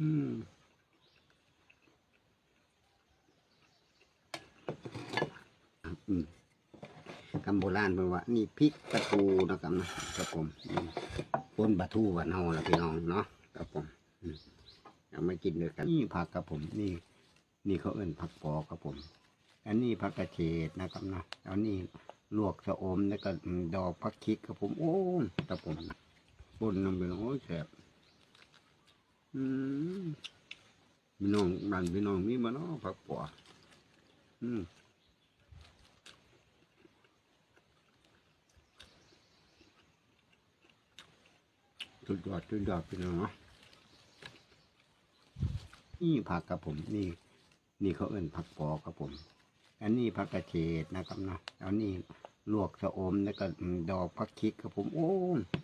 อืมคำโบราณเป็นว่า นี่พริกปลาทูนะครับนะครับผมปนปลาทูหวานเฮาละพี่น้องเนาะครับผมอืมเอามากินด้วยกันนี่ผักครับผม นี่ นี่เขาเอิ้นผักปอครับผม อันนี้ผักกระเฉดนะครับนะอันนี้ลวกสะอมแล้วก็ดอกผักคิกครับผม โอ้ครับผมปนน้ำเป็นโอ้ยแสบ อืมพี่น้องบ้านพี่น้องมีมาเนาะผักปออืมสุดยอดสุดยอดพี่น้องเนาะนี่ผักกับผมนี่ นี่เขาเอิ้นผักปอครับผม อันนี้ผักกระเฉดนะครับนะอันนี้ลวกสะอมแล้วก็ดอกผักคิกครับผม โอ้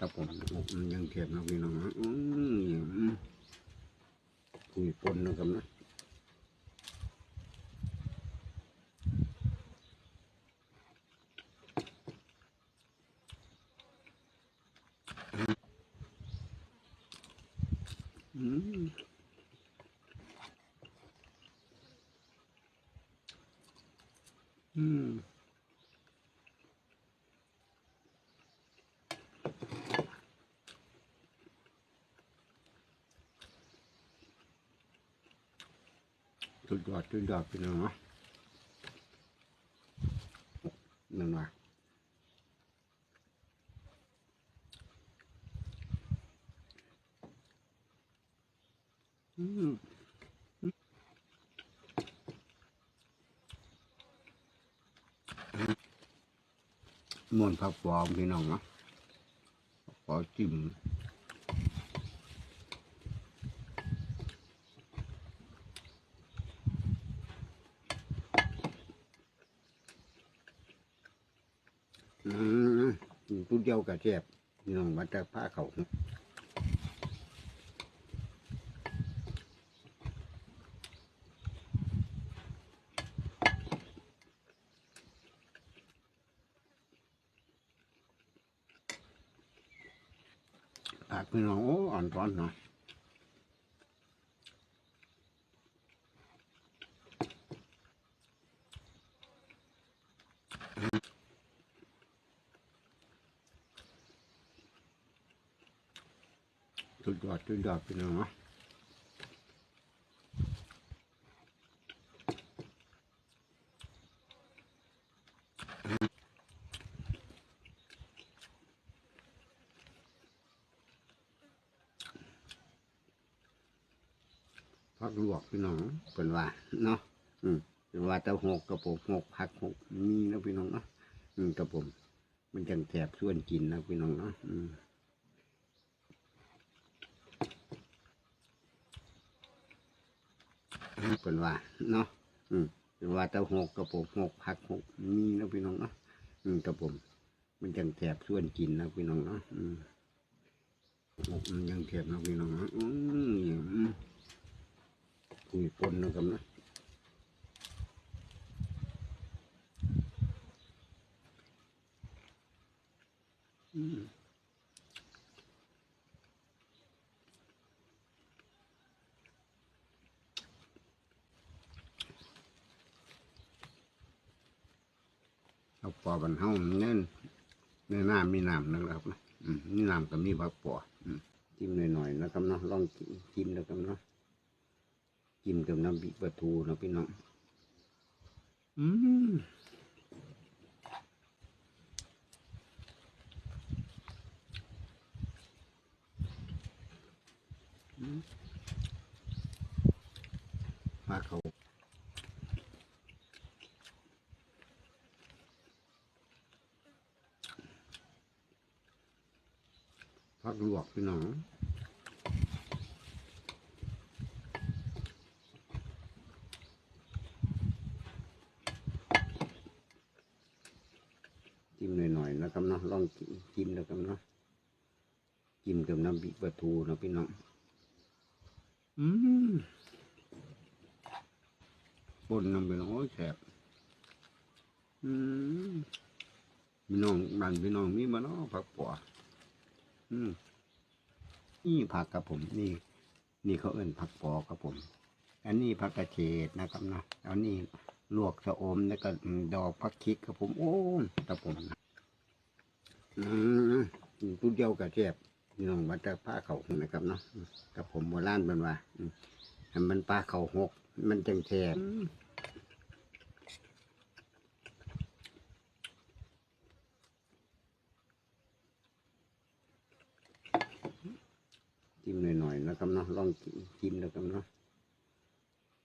ครับผมยังเทียบนะพี่น้องนะอืม คุยปนนะครับนะอืมอืม สุดยอดสุดยอดพี่น้องเนาะนั่นว่าอืมมวนผักปอมพี่น้องเนาะผักปอจิ้ม อืมตุ้เดียวกับแซ่บพี่น้องวัดจะผ้าเขาผักพี่น้องโอ้อ่อนร้อนเนาะสุด ยอดสุดยอดพี่น้องเนาะผักลวกพี่น้องเป็นว่าเนาะอืมเป็นว่าแต่หกกระปุกหกผักหกมีนะพี่น้องเนาะอืมกระผมมันจังแสบส่วนกินนะพี่น้องเนาะอืม เป็นว่าเนาะอืมเป็นว่าแต่หกกระปุกหกผักหกมีนะพี่น้องเนาะอืมกระผม มันจังแสบส่วนกินนะพี่น้องเนาะอืมหกมันยังแสบนะพี่น้องเนาะอืมอืมคุยปนนะครับเนาะอืม อาปอบันเฮามันเน้นในน้ำมีน้ำนะครับนะนี่น้ำก็มีบักปอจิ้มหน่อยๆนะครับเนาะลองจิ้มนะครับเนาะจิ้มกับน้ำบิปลาทูนะพี่น้องอืมมาเขา ผักลวกพี่น้องจิ้มหน่อยๆนะครับเนาะลองจิ้มนะครับเนาะจิ้มกับน้ำบิปลาทูนะพี่น้องอืมปนน้ำเป็นโอ้ยแสบอืมพี่น้องบ้านพี่น้องมีมาเนาะผักปัว อืมนี่ผักกับผม นี่ นี่เขาเอิ่นผักปอครับผม อันนี้ผักกระเฉดนะครับนะอันนี้ลวกสะอมแล้วก็ดอกผักคิกครับผม โอ้ครับผมอืมตุ้เดียวกับเจ็บนี่น้องวัดแต่ผ้าเขาหกนะครับเนาะกับผมโบราณเป็นว่าอืมมันปลาเขาหก มันจังแฉบ จิ้มหน่อยๆนะครับเนาะลองจิ้มนะครับเนาะ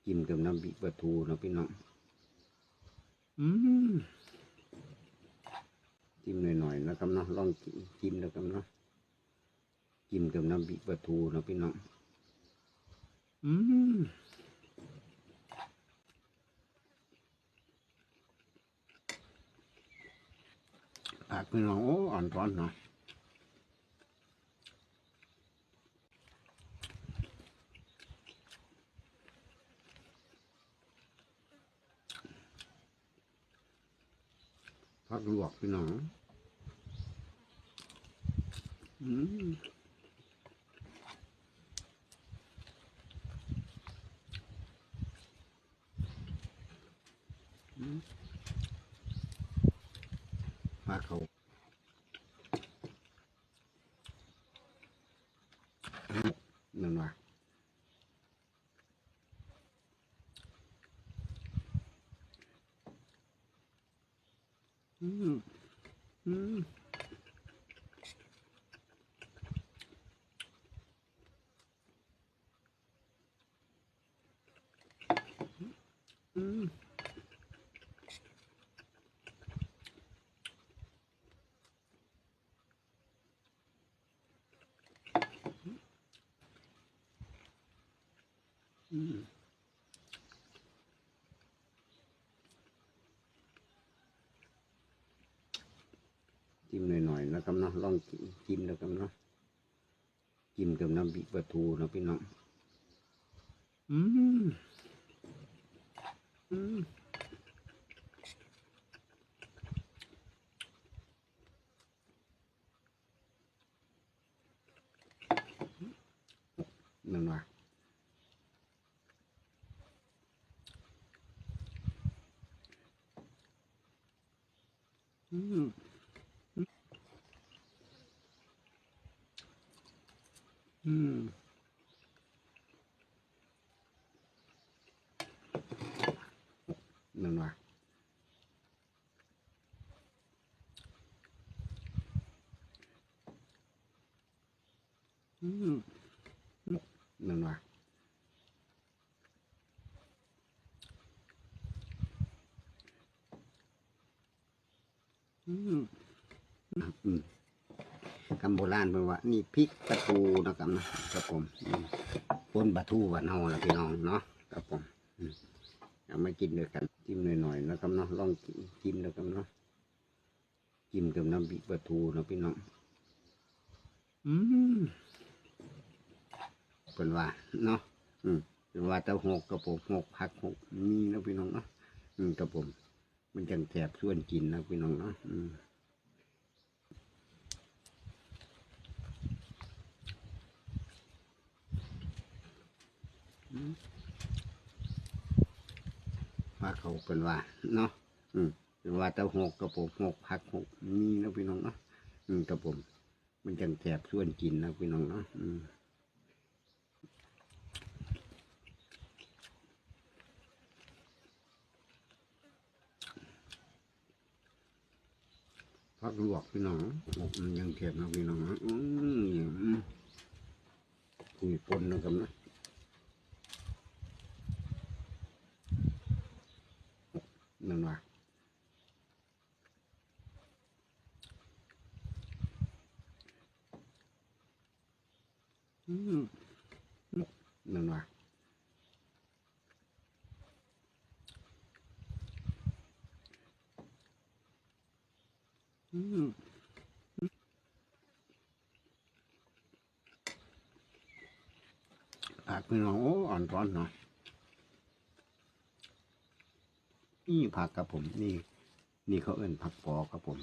จิ้มกับน้ำบิปลาทูนะพี่น้องอืมจิ้มหน่อยๆนะครับเนาะลองจิ้มนะครับเนาะจิ้มกับน้ำบิปลาทูนะพี่น้องอืมผักพี่น้องโอ้อ่อนร้อนเนาะ กลวกพี่น้องอืมอืมปลาเขานั่นว่ะอืมอืมอืมอืม จิ้มหน่อยๆนะครับเนาะลองจิ้มนะครับเนาะจิ้มกับน้ำบิปลาทูนะพี่น้อง อืม อืมนั่นว่ะอืม อืมนั่นว่ะอืมนั่นว่ะอืมอืม คำโบราณเป็นว่า นี่พริกปลาทูนะครับนะครับผมอืมปนปลาทูหวานเฮาละพี่น้องเนาะครับผมอืมเอามากินด้วยกันจิ้มหน่อยๆนะครับเนาะลองจิ้มนะครับเนาะจิ้มกับน้ำบิปลาทูนะพี่น้องอืมเป็นว่าเนาะอืมเป็นว่าเต้าหกกระผมหกผักหกนี่นะพี่น้องเนาะอืมกระผม มันจังแสบส่วนกินนะพี่น้องเนาะว่าเขาเป็นว่า เนาะอืมเป็นว่าเต้าหกกระผมหกผักหกนี่นะพี่น้องเนาะอืมกระผม มันจังแสบส่วนกินนะพี่น้องเนาะอืม พักลวกพี่น้องหกมันยังแสบนะพี่น้องเนาะอืมอืมคุยปนนะครับนะนั่นว่ะอืมนั่นว่ะอืม ผักพี่น้องโอ้อ่อนร้อนเนาะนี่ผักกับผมนี่ นี่เขาเอื่นผักปอกับผม